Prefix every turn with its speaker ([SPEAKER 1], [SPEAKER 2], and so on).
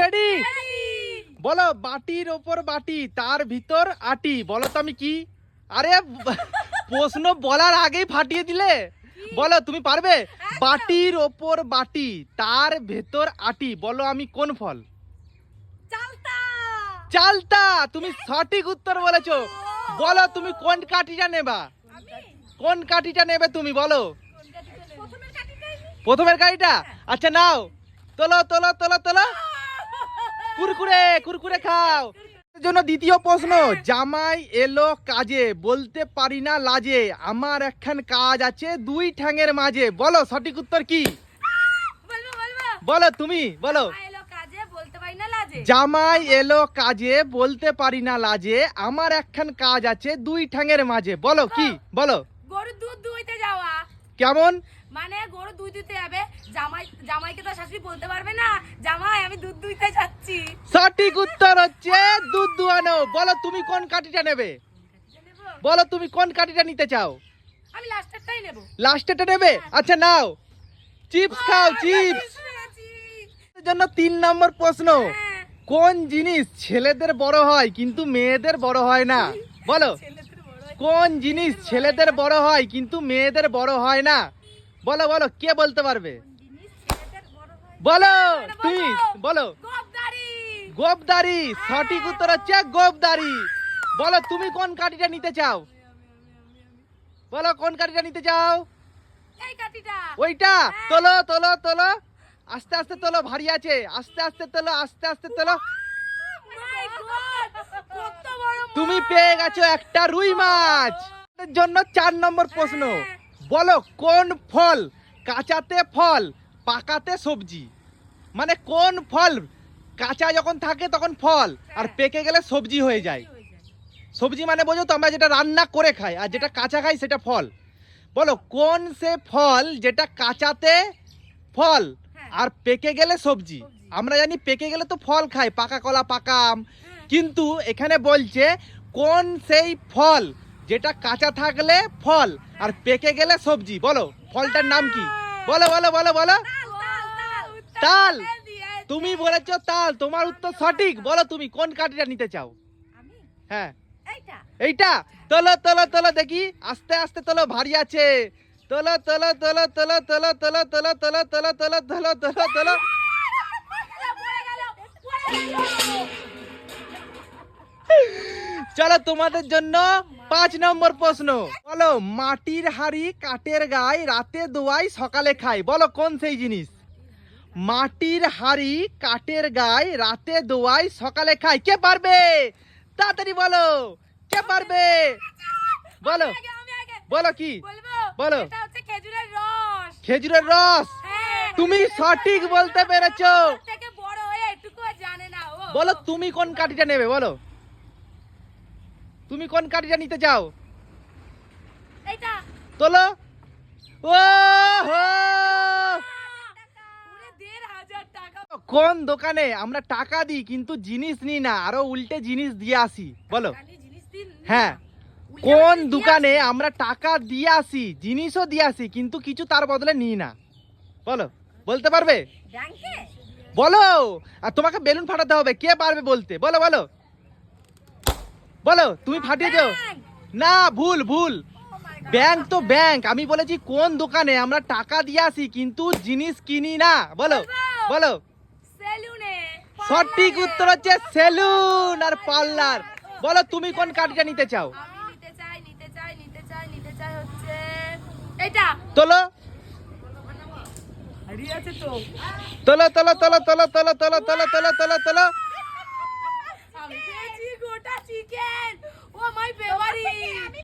[SPEAKER 1] Ready বলো বাটির ওপর বাটি তার ভিতর আটি বলো তো আমি কি? আরে প্রশ্ন বলার আগেই ফাটিয়ে দিলে। বলো তুমি পারবে? বাটির ওপর বাটি তার ভেতর আটি বলো আমি কোন ফল?
[SPEAKER 2] চালতা।
[SPEAKER 1] তুমি সঠিক উত্তর বলেছ। বলো তুমি কোন কাঠিটা নেবা? কোন কাঠিটা নেবে তুমি বলো?
[SPEAKER 2] প্রথমের।
[SPEAKER 1] প্রথমের গাড়িটা আচ্ছা নাও। তোলো তোলো তোলো তোলো। কুরকুরে কুরকুরে খাও। জন্য দ্বিতীয় প্রশ্ন জামাই এলো কাজে বলতে পারি না লাজে আমার একখান কাজ আছে দুই ঠ্যাঙের মাঝে। বলো সঠিক উত্তর কি? বলো তুমি বলো।
[SPEAKER 2] কাজে বলতে পারি না
[SPEAKER 1] জামাই এলো কাজে বলতে পারি না লাজে আমার একখান কাজ আছে দুই ঠ্যাঙের মাঝে। বলো কি? বলো।
[SPEAKER 2] গরুর দুধ দুইতে যাওয়া।
[SPEAKER 1] কেমন?
[SPEAKER 2] মানে গরু দুধ দিতে যাবে। জামাই জামাইকে তো শাশুড়ি বলতে পারবে না জামাই আমি দুধ দুইতে যাচ্ছি।
[SPEAKER 1] সঠিক উত্তর হচ্ছে দুধ দুয়ানো। বলো তুমি কোন কাঠিটা নেবে? বলো তুমি কোন কাঠিটা নিতে চাও?
[SPEAKER 2] আমি লাস্টেরটাই নেব।
[SPEAKER 1] লাস্টেটা নেবে? আচ্ছা নাও। চিপস খাও চিপস এর জন্য তিন নম্বর প্রশ্ন।
[SPEAKER 2] হ্যাঁ।
[SPEAKER 1] কোন জিনিস ছেলেদের বড় হয় কিন্তু মেয়েদের বড় হয় না? বলো। কোন জিনিস ছেলেদের বড় হয় কিন্তু মেয়েদের বড় হয় না? বলো বলো কে বলতে পারবে? বলো তুমি বলো। গোপদারি সঠিক উত্তর হচ্ছে গোপদারি। বলো তুমি কোন কাঠিটা নিতে চাও? বলো কোন কাঠিটা নিতে চাও? ওইটা? তোলো তোলো তোলো। আস্তে আস্তে তোলো ভারী আছে। আস্তে আস্তে তোলো আস্তে আস্তে তোলো। তুমি পেয়ে গেছো একটা রুই মাছ। জন্য চার নম্বর প্রশ্ন। বলো কোন ফল কাঁচাতে ফল পাকাতে সবজি? মানে কোন ফল কাঁচা যখন থাকে তখন ফল আর পেকে গেলে সবজি হয়ে যায়। সবজি মানে বোঝো তো আমরা যেটা রান্না করে খাই আর যেটা কাঁচা খাই সেটা ফল। বলো কোন সে ফল যেটা কাঁচাতে ফল
[SPEAKER 2] হ্যাঁ।
[SPEAKER 1] আর পেকে গেলে সবজি?
[SPEAKER 2] সবজি।
[SPEAKER 1] আমরা জানি পেকে গেলে তো ফল খাই পাকা কলা পাকা আম
[SPEAKER 2] হ্যাঁ।
[SPEAKER 1] কিন্তু এখানে বলছে কোন সেই ফল যেটা কাঁচা থাকলে ফল আর পেকে গেলে সবজি বলো ফলটার নাম কি বলো বলো বলো বলো তাল। তুমি বলেছ তাল তোমার উত্তর সঠিক বলো তুমি কোন কাঠিটা নিতে চাও হ্যাঁ
[SPEAKER 2] এইটা
[SPEAKER 1] তোলো তোলো তোলো দেখি আস্তে আস্তে তোলো ভারী আছে তোলো তোলো তোলো তোলো তোলো তোলো তোলো তোলো তোলো তোলো তোলো তোলো তোলো চলো তোমাদের জন্য পাঁচ নম্বর প্রশ্ন। বলো মাটির হাড়ি কাঠের গায়ে রাতে দোয়াই সকালে খাই। বলো কোন সেই জিনিস? মাটির হাড়ি কাঠের গায়ে রাতে দোয়াই সকালে খাই। কে পারবে? তাড়াতাড়ি বলো কে পারবে? বলো বলো কি? বলো।
[SPEAKER 2] খেজুরের রস।
[SPEAKER 1] তুমি সঠিক বলতে পেরেছ। বলো তুমি কোন কাঠিটা নেবে? বলো। তুমি কোন কাঠিটা নিতে চাও
[SPEAKER 2] এইটা।
[SPEAKER 1] তোলো। ও কোন দোকানে? আমরা টাকা দিই কিন্তু জিনিস নিই না। আরও উল্টে জিনিস দিয়ে আসি। বলো। হ্যাঁ। কোন দোকানে আমরা টাকা দিয়ে আসি জিনিসও দিয়ে আসি কিন্তু কিছু তার বদলে নিই না। বলো। বলতে পারবে? বলো। আর তোমাকে বেলুন ফাটাতে হবে। কে পারবে বলতে? বলো বলো। বলো তুমি ফাটিয়ে দাও। না ভুল ভুল। ব্যাংক তো ব্যাংক আমি বলেছি কোন দোকানে আমরা টাকা দিয়ে আসি কিন্তু জিনিস কিনি না। বলো বলো। সঠিক উত্তর হচ্ছে সেলুন আর পার্লার। বলো তুমি কোন কাঠটা নিতে চাও?
[SPEAKER 2] আমি নিতে চাই নিতে চাই নিতে চাই নিতে চাই হচ্ছে এটা।
[SPEAKER 1] তোলো।
[SPEAKER 2] হারিয়ে আছে তো।
[SPEAKER 1] তোলো তোলো তোলো তোলো তোলো তোলো তোলো তোলো তোলো তোলো। again. What my buddy?